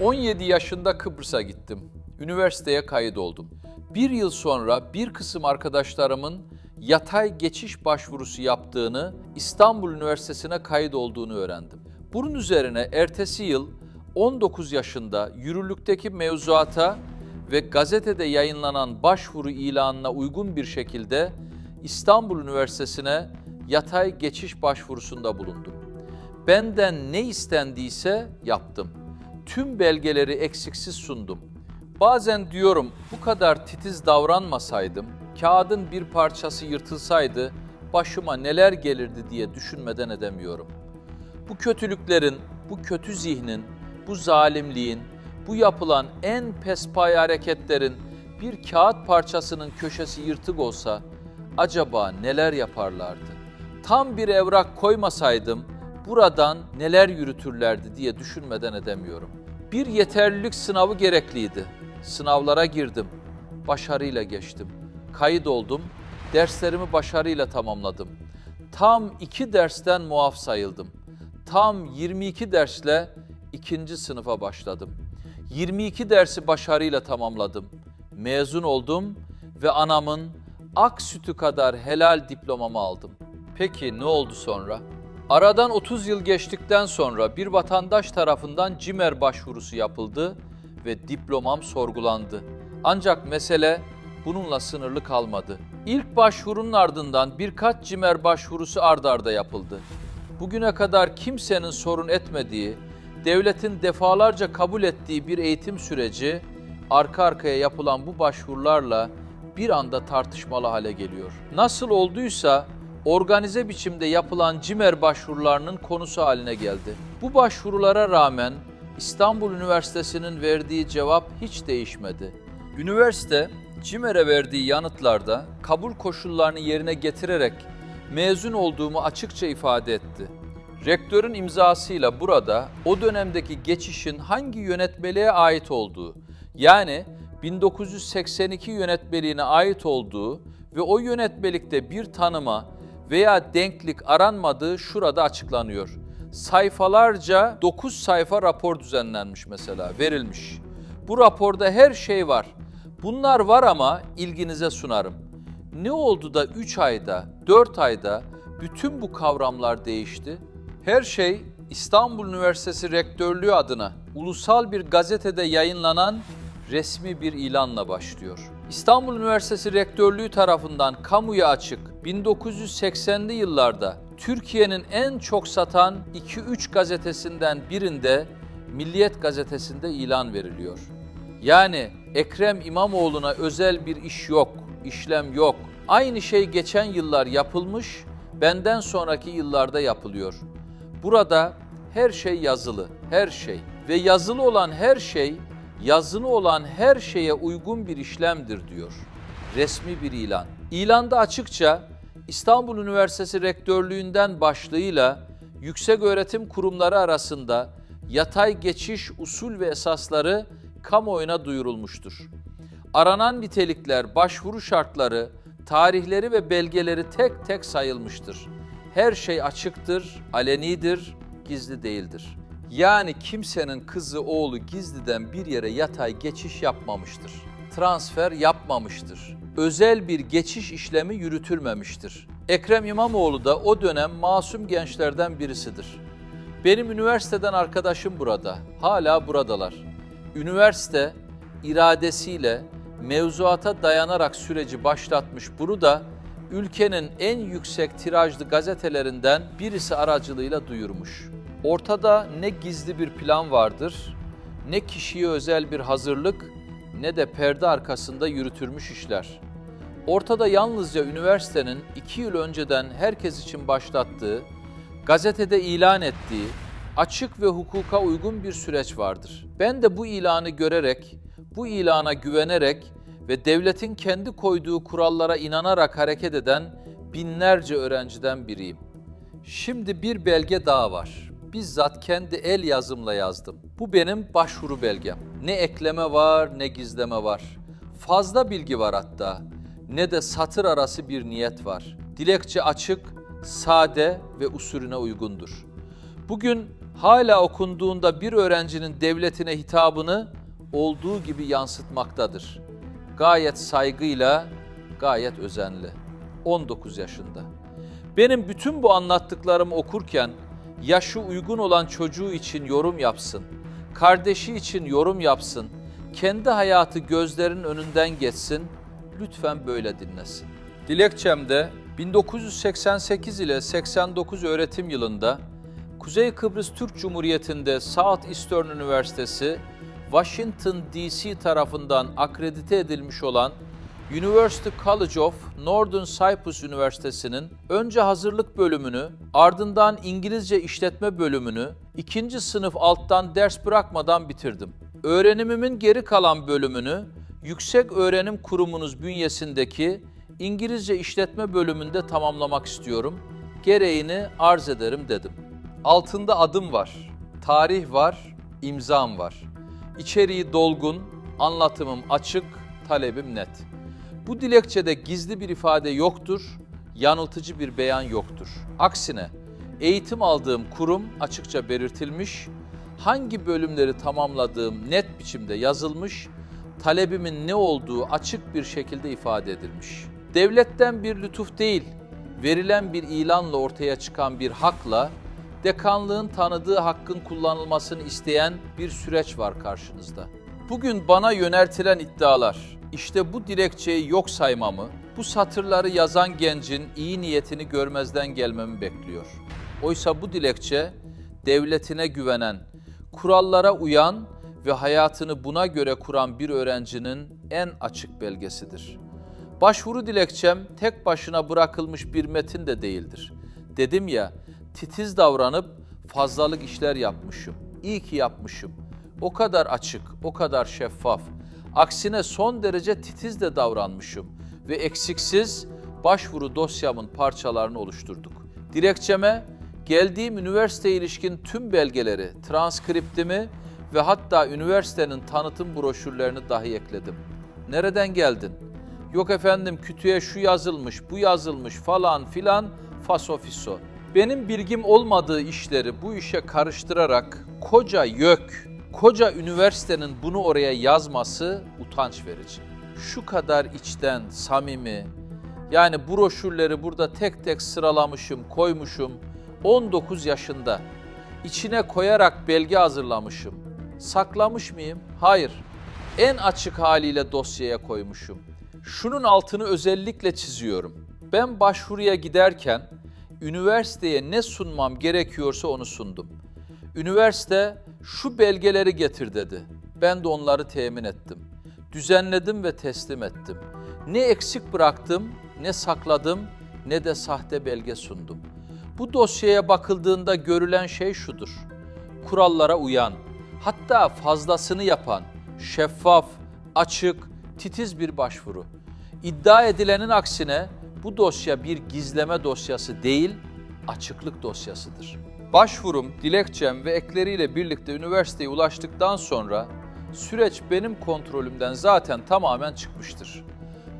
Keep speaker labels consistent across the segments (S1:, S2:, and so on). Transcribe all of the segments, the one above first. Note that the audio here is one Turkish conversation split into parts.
S1: 17 yaşında Kıbrıs'a gittim. Üniversiteye kayıt oldum. Bir yıl sonra bir kısım arkadaşlarımın yatay geçiş başvurusu yaptığını, İstanbul Üniversitesi'ne kayıt olduğunu öğrendim. Bunun üzerine ertesi yıl 19 yaşında yürürlükteki mevzuata ve gazetede yayınlanan başvuru ilanına uygun bir şekilde İstanbul Üniversitesi'ne yatay geçiş başvurusunda bulundum. Benden ne istendiyse yaptım. Tüm belgeleri eksiksiz sundum. Bazen diyorum bu kadar titiz davranmasaydım, kağıdın bir parçası yırtılsaydı başıma neler gelirdi diye düşünmeden edemiyorum. Bu kötülüklerin, bu kötü zihnin, bu zalimliğin, bu yapılan en pespay hareketlerin bir kağıt parçasının köşesi yırtık olsa acaba neler yaparlardı? Tam bir evrak koymasaydım buradan neler yürütürlerdi diye düşünmeden edemiyorum. Bir yeterlilik sınavı gerekliydi. Sınavlara girdim. Başarıyla geçtim. Kayıt oldum. Derslerimi başarıyla tamamladım. Tam iki dersten muaf sayıldım. Tam 22 dersle ikinci sınıfa başladım. 22 dersi başarıyla tamamladım. Mezun oldum ve anamın ak sütü kadar helal diplomamı aldım. Peki ne oldu sonra? Aradan 30 yıl geçtikten sonra bir vatandaş tarafından CİMER başvurusu yapıldı ve diplomam sorgulandı. Ancak mesele bununla sınırlı kalmadı. İlk başvurunun ardından birkaç CİMER başvurusu ard arda yapıldı. Bugüne kadar kimsenin sorun etmediği, devletin defalarca kabul ettiği bir eğitim süreci arka arkaya yapılan bu başvurularla bir anda tartışmalı hale geliyor. Nasıl olduysa organize biçimde yapılan CİMER başvurularının konusu haline geldi. Bu başvurulara rağmen İstanbul Üniversitesi'nin verdiği cevap hiç değişmedi. Üniversite CİMER'e verdiği yanıtlarda kabul koşullarını yerine getirerek mezun olduğumu açıkça ifade etti. Rektörün imzasıyla burada o dönemdeki geçişin hangi yönetmeliğe ait olduğu, yani 1982 yönetmeliğine ait olduğu ve o yönetmelikte bir tanıma veya denklik aranmadığı şurada açıklanıyor. Sayfalarca 9 sayfa rapor düzenlenmiş mesela, verilmiş. Bu raporda her şey var. Bunlar var ama ilginize sunarım. Ne oldu da 3 ayda, 4 ayda bütün bu kavramlar değişti? Her şey İstanbul Üniversitesi Rektörlüğü adına ulusal bir gazetede yayınlanan resmi bir ilanla başlıyor. İstanbul Üniversitesi Rektörlüğü tarafından kamuya açık 1980'li yıllarda Türkiye'nin en çok satan 2-3 gazetesinden birinde Milliyet gazetesinde ilan veriliyor. Yani Ekrem İmamoğlu'na özel bir iş yok, işlem yok. Aynı şey geçen yıllar yapılmış, benden sonraki yıllarda yapılıyor. Burada her şey yazılı, her şey ve yazılı olan her şey yazılı olan her şeye uygun bir işlemdir diyor. Resmi bir ilan. İlanda açıkça İstanbul Üniversitesi Rektörlüğünden başlığıyla yüksek öğretim kurumları arasında yatay geçiş usul ve esasları kamuoyuna duyurulmuştur. Aranan nitelikler, başvuru şartları, tarihleri ve belgeleri tek tek sayılmıştır. Her şey açıktır, alenidir, gizli değildir. Yani kimsenin kızı oğlu gizliden bir yere yatay geçiş yapmamıştır. Transfer yapmamıştır. Özel bir geçiş işlemi yürütülmemiştir. Ekrem İmamoğlu da o dönem masum gençlerden birisidir. Benim üniversiteden arkadaşım burada. Hala buradalar. Üniversite iradesiyle mevzuata dayanarak süreci başlatmış bunu da ülkenin en yüksek tirajlı gazetelerinden birisi aracılığıyla duyurmuş. Ortada ne gizli bir plan vardır, ne kişiye özel bir hazırlık, ne de perde arkasında yürütülmüş işler. Ortada yalnızca üniversitenin iki yıl önceden herkes için başlattığı, gazetede ilan ettiği, açık ve hukuka uygun bir süreç vardır. Ben de bu ilanı görerek, bu ilana güvenerek ve devletin kendi koyduğu kurallara inanarak hareket eden binlerce öğrenciden biriyim. Şimdi bir belge daha var. Bizzat kendi el yazımla yazdım. Bu benim başvuru belgem. Ne ekleme var ne gizleme var. Fazla bilgi var hatta. Ne de satır arası bir niyet var. Dilekçe açık, sade ve usulüne uygundur. Bugün hala okunduğunda bir öğrencinin devletine hitabını olduğu gibi yansıtmaktadır. Gayet saygıyla, gayet özenli. 19 yaşında. Benim bütün bu anlattıklarımı okurken yaşı uygun olan çocuğu için yorum yapsın, kardeşi için yorum yapsın, kendi hayatı gözlerinin önünden geçsin, lütfen böyle dinlesin. Dilekçemde 1988 ile 89 öğretim yılında Kuzey Kıbrıs Türk Cumhuriyeti'nde Southeastern Üniversitesi Washington DC tarafından akredite edilmiş olan University College of Northern Cyprus Üniversitesi'nin önce hazırlık bölümünü, ardından İngilizce işletme bölümünü ikinci sınıf alttan ders bırakmadan bitirdim. Öğrenimimin geri kalan bölümünü Yüksek Öğrenim Kurumunuz bünyesindeki İngilizce işletme bölümünde tamamlamak istiyorum. Gereğini arz ederim dedim. Altında adım var, tarih var, imzam var. İçeriği dolgun, anlatımım açık, talebim net. Bu dilekçede gizli bir ifade yoktur, yanıltıcı bir beyan yoktur. Aksine eğitim aldığım kurum açıkça belirtilmiş, hangi bölümleri tamamladığım net biçimde yazılmış, talebimin ne olduğu açık bir şekilde ifade edilmiş. Devletten bir lütuf değil, verilen bir ilanla ortaya çıkan bir hakla dekanlığın tanıdığı hakkın kullanılmasını isteyen bir süreç var karşınızda. Bugün bana yöneltilen iddialar, işte bu dilekçeyi yok saymamı, bu satırları yazan gencin iyi niyetini görmezden gelmemi bekliyor. Oysa bu dilekçe devletine güvenen, kurallara uyan ve hayatını buna göre kuran bir öğrencinin en açık belgesidir. Başvuru dilekçem tek başına bırakılmış bir metin de değildir. Dedim ya, titiz davranıp fazlalık işler yapmışım. İyi ki yapmışım. O kadar açık, o kadar şeffaf. Aksine son derece titiz de davranmışım ve eksiksiz başvuru dosyamın parçalarını oluşturduk. Dilekçeme geldiğim üniversiteye ilişkin tüm belgeleri, transkriptimi ve hatta üniversitenin tanıtım broşürlerini dahi ekledim. Nereden geldin? Yok efendim kütüğe şu yazılmış, bu yazılmış falan filan fasofiso. Benim bilgim olmadığı işleri bu işe karıştırarak koca YÖK, koca üniversitenin bunu oraya yazması utanç verici. Şu kadar içten, samimi, yani broşürleri burada tek tek sıralamışım, koymuşum. 19 yaşında. İçine koyarak belge hazırlamışım. Saklamış mıyım? Hayır. En açık haliyle dosyaya koymuşum. Şunun altını özellikle çiziyorum. Ben başvuruya giderken üniversiteye ne sunmam gerekiyorsa onu sundum. Üniversite şu belgeleri getir dedi. Ben de onları temin ettim. Düzenledim ve teslim ettim. Ne eksik bıraktım, ne sakladım, ne de sahte belge sundum. Bu dosyaya bakıldığında görülen şey şudur. Kurallara uyan, hatta fazlasını yapan, şeffaf, açık, titiz bir başvuru. İddia edilenin aksine bu dosya bir gizleme dosyası değil, açıklık dosyasıdır. Başvurum, dilekçem ve ekleriyle birlikte üniversiteye ulaştıktan sonra süreç benim kontrolümden zaten tamamen çıkmıştır.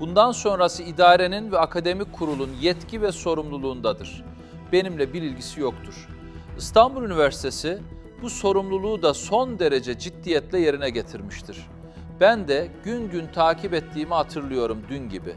S1: Bundan sonrası idarenin ve akademik kurulun yetki ve sorumluluğundadır. Benimle bir ilgisi yoktur. İstanbul Üniversitesi bu sorumluluğu da son derece ciddiyetle yerine getirmiştir. Ben de gün gün takip ettiğimi hatırlıyorum dün gibi.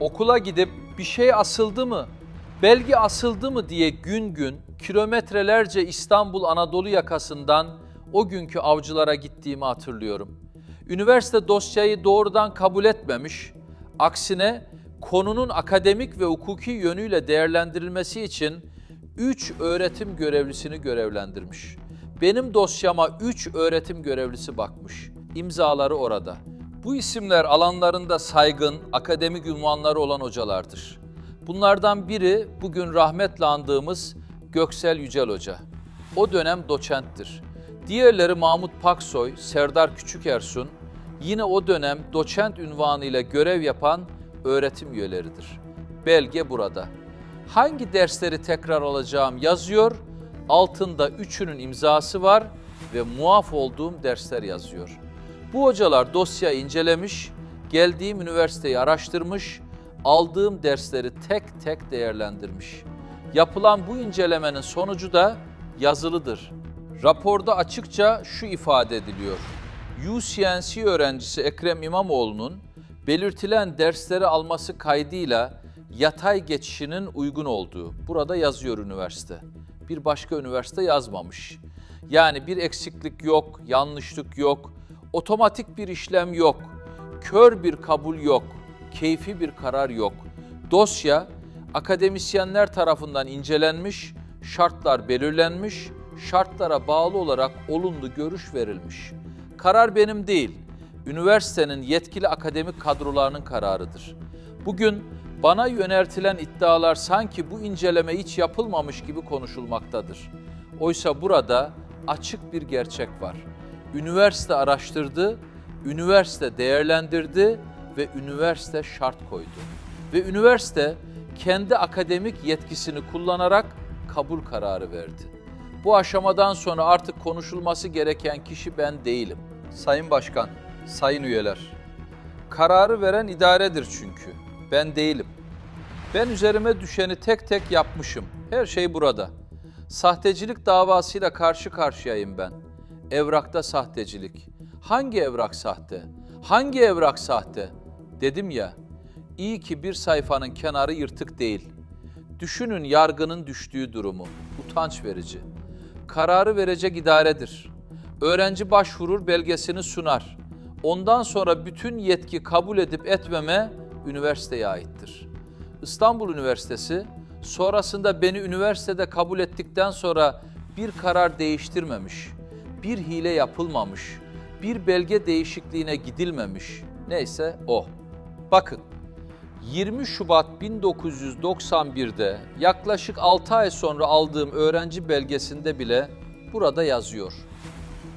S1: Okula gidip bir şey asıldı mı, belge asıldı mı diye gün gün kilometrelerce İstanbul Anadolu yakasından o günkü avcılara gittiğimi hatırlıyorum. Üniversite dosyayı doğrudan kabul etmemiş, aksine konunun akademik ve hukuki yönüyle değerlendirilmesi için 3 öğretim görevlisini görevlendirmiş. Benim dosyama 3 öğretim görevlisi bakmış. İmzaları orada. Bu isimler alanlarında saygın, akademik ünvanları olan hocalardır. Bunlardan biri bugün rahmetle andığımız Göksel Yücel Hoca. O dönem doçenttir. Diğerleri Mahmut Paksoy, Serdar Küçükersun, yine o dönem doçent ünvanıyla görev yapan öğretim üyeleridir. Belge burada. Hangi dersleri tekrar alacağım yazıyor, altında üçünün imzası var ve muaf olduğum dersler yazıyor. Bu hocalar dosya incelemiş, geldiğim üniversiteyi araştırmış, aldığım dersleri tek tek değerlendirmiş. Yapılan bu incelemenin sonucu da yazılıdır, Raporda açıkça şu ifade ediliyor. UCNC öğrencisi Ekrem İmamoğlu'nun belirtilen dersleri alması kaydıyla yatay geçişinin uygun olduğu burada yazıyor üniversite. Bir başka üniversite yazmamış. Yani bir eksiklik yok, yanlışlık yok, otomatik bir işlem yok, kör bir kabul yok, keyfi bir karar yok. Dosya akademisyenler tarafından incelenmiş, şartlar belirlenmiş, şartlara bağlı olarak olumlu görüş verilmiş. Karar benim değil, üniversitenin yetkili akademik kadrolarının kararıdır. Bugün bana yöneltilen iddialar sanki bu inceleme hiç yapılmamış gibi konuşulmaktadır. Oysa burada açık bir gerçek var. Üniversite araştırdı, üniversite değerlendirdi ve üniversite şart koydu. Ve üniversite kendi akademik yetkisini kullanarak kabul kararı verdi. Bu aşamadan sonra artık konuşulması gereken kişi ben değilim. Sayın Başkan, sayın üyeler. Kararı veren idaredir çünkü. Ben değilim. Ben üzerime düşeni tek tek yapmışım. Her şey burada. Sahtecilik davasıyla karşı karşıyayım ben. Evrakta sahtecilik. Hangi evrak sahte? Hangi evrak sahte? Dedim ya. İyi ki bir sayfanın kenarı yırtık değil. Düşünün yargının düştüğü durumu. Utanç verici. Kararı verecek idaredir. Öğrenci başvurur belgesini sunar. Ondan sonra bütün yetki kabul edip etmeme üniversiteye aittir. İstanbul Üniversitesi sonrasında beni üniversitede kabul ettikten sonra bir karar değiştirmemiş, bir hile yapılmamış, bir belge değişikliğine gidilmemiş. Neyse o. Bakın 20 Şubat 1991'de yaklaşık 6 ay sonra aldığım öğrenci belgesinde bile burada yazıyor.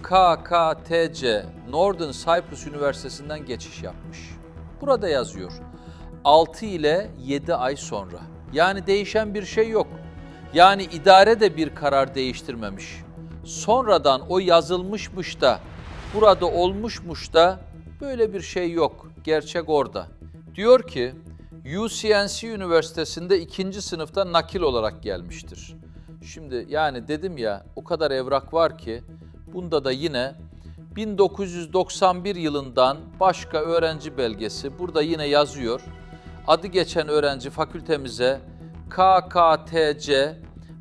S1: KKTC Northern Cyprus Üniversitesi'nden geçiş yapmış. Burada yazıyor. 6 ile 7 ay sonra. Yani değişen bir şey yok. Yani idare de bir karar değiştirmemiş. Sonradan o yazılmışmış da, burada olmuşmuş da böyle bir şey yok. Gerçek orada. Diyor ki UCNC Üniversitesi'nde ikinci sınıfta nakil olarak gelmiştir. Şimdi yani dedim ya o kadar evrak var ki bunda da yine 1991 yılından başka öğrenci belgesi burada yine yazıyor. Adı geçen öğrenci fakültemize KKTC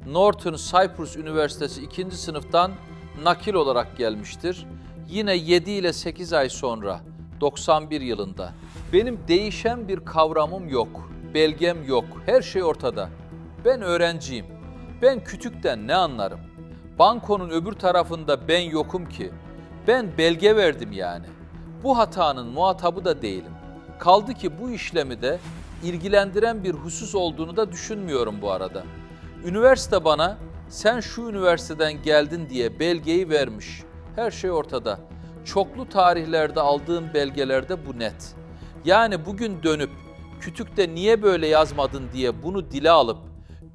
S1: Northern Cyprus Üniversitesi 2. sınıftan nakil olarak gelmiştir. Yine 7 ile 8 ay sonra 91 yılında. Benim değişen bir kavramım yok, belgem yok, her şey ortada. Ben öğrenciyim. Ben kütükten ne anlarım? Bankonun öbür tarafında ben yokum ki. Ben belge verdim yani. Bu hatanın muhatabı da değilim. Kaldı ki bu işlemi de ilgilendiren bir husus olduğunu da düşünmüyorum bu arada. Üniversite bana sen şu üniversiteden geldin diye belgeyi vermiş. Her şey ortada. Çoklu tarihlerde aldığım belgelerde bu net. Yani bugün dönüp kütükte niye böyle yazmadın diye bunu dile alıp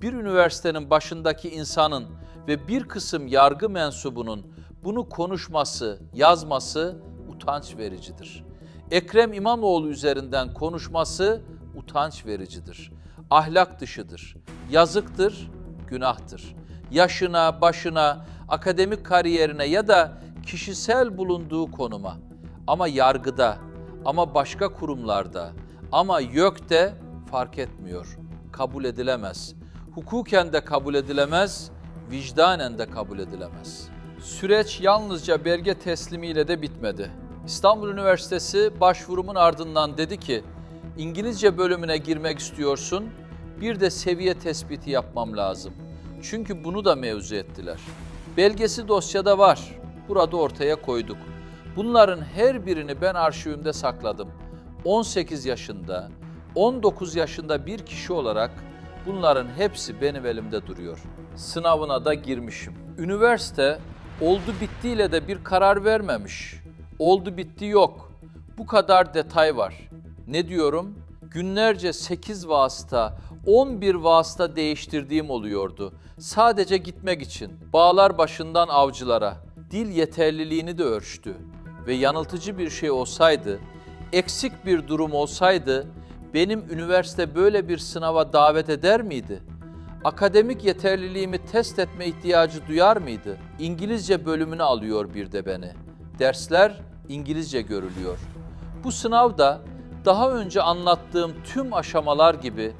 S1: bir üniversitenin başındaki insanın ve bir kısım yargı mensubunun bunu konuşması, yazması utanç vericidir. Ekrem İmamoğlu üzerinden konuşması utanç vericidir. Ahlak dışıdır. Yazıktır, günahtır. Yaşına, başına, akademik kariyerine ya da kişisel bulunduğu konuma ama yargıda, ama başka kurumlarda, ama YÖK'te fark etmiyor. Kabul edilemez. Hukuken de kabul edilemez, vicdanen de kabul edilemez. Süreç yalnızca belge teslimiyle de bitmedi. İstanbul Üniversitesi başvurumun ardından dedi ki, İngilizce bölümüne girmek istiyorsun, bir de seviye tespiti yapmam lazım. Çünkü bunu da mevzu ettiler. Belgesi dosyada var. Burada ortaya koyduk. Bunların her birini ben arşivimde sakladım. 18 yaşında, 19 yaşında bir kişi olarak bunların hepsi benim elimde duruyor. Sınavına da girmişim. Üniversite oldu bittiyle de bir karar vermemiş. Oldu bitti yok. Bu kadar detay var. Ne diyorum? Günlerce 8 vasıta, 11 vasıta değiştirdiğim oluyordu. Sadece gitmek için. Bağlar başından avcılara. Dil yeterliliğini de ölçtü. Ve yanıltıcı bir şey olsaydı, eksik bir durum olsaydı benim üniversite böyle bir sınava davet eder miydi? Akademik yeterliliğimi test etme ihtiyacı duyar mıydı? İngilizce bölümünü alıyor bir de beni. Dersler İngilizce görülüyor. Bu sınavda daha önce anlattığım tüm aşamalar gibi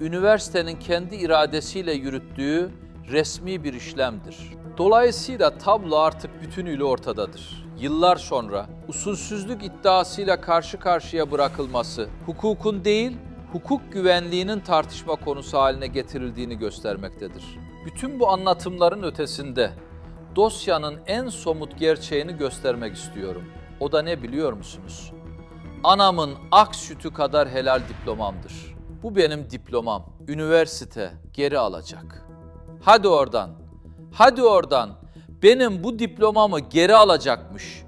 S1: üniversitenin kendi iradesiyle yürüttüğü resmi bir işlemdir. Dolayısıyla tablo artık bütünüyle ortadadır. Yıllar sonra usulsüzlük iddiasıyla karşı karşıya bırakılması hukukun değil, hukuk güvenliğinin tartışma konusu haline getirildiğini göstermektedir. Bütün bu anlatımların ötesinde dosyanın en somut gerçeğini göstermek istiyorum. O da ne biliyor musunuz? Anamın ak sütü kadar helal diplomamdır. Bu benim diplomam. Üniversite geri alacak. Hadi oradan. Hadi oradan. Benim bu diplomamı geri alacakmış.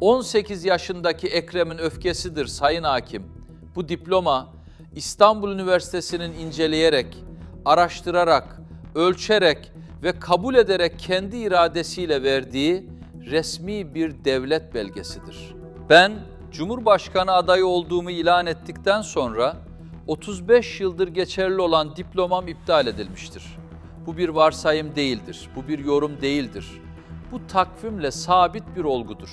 S1: 18 yaşındaki Ekrem'in öfkesidir sayın hakim. Bu diploma İstanbul Üniversitesi'nin inceleyerek, araştırarak, ölçerek ve kabul ederek kendi iradesiyle verdiği resmi bir devlet belgesidir. Ben Cumhurbaşkanı adayı olduğumu ilan ettikten sonra 35 yıldır geçerli olan diplomam iptal edilmiştir. Bu bir varsayım değildir, bu bir yorum değildir. Bu takvimle sabit bir olgudur.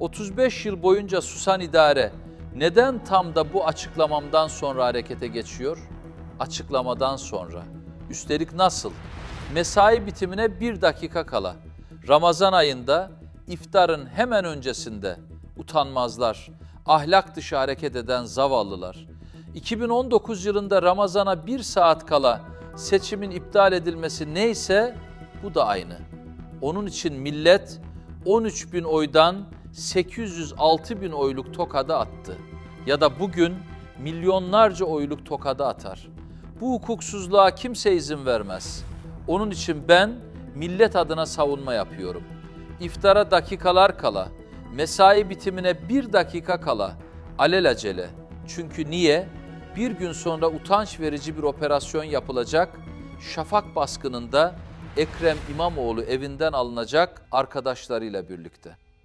S1: 35 yıl boyunca susan idare neden tam da bu açıklamamdan sonra harekete geçiyor? Açıklamadan sonra. Üstelik nasıl? Mesai bitimine bir dakika kala. Ramazan ayında iftarın hemen öncesinde utanmazlar, ahlak dışı hareket eden zavallılar. 2019 yılında Ramazan'a bir saat kala seçimin iptal edilmesi neyse bu da aynı. Onun için millet 13 bin oydan 806 bin oyluk tokada attı. Ya da bugün milyonlarca oyluk tokada atar. Bu hukuksuzluğa kimse izin vermez. Onun için ben millet adına savunma yapıyorum. İftara dakikalar kala, mesai bitimine bir dakika kala, alelacele. Çünkü niye? Bir gün sonra utanç verici bir operasyon yapılacak, şafak baskınında Ekrem İmamoğlu evinden alınacak arkadaşlarıyla birlikte.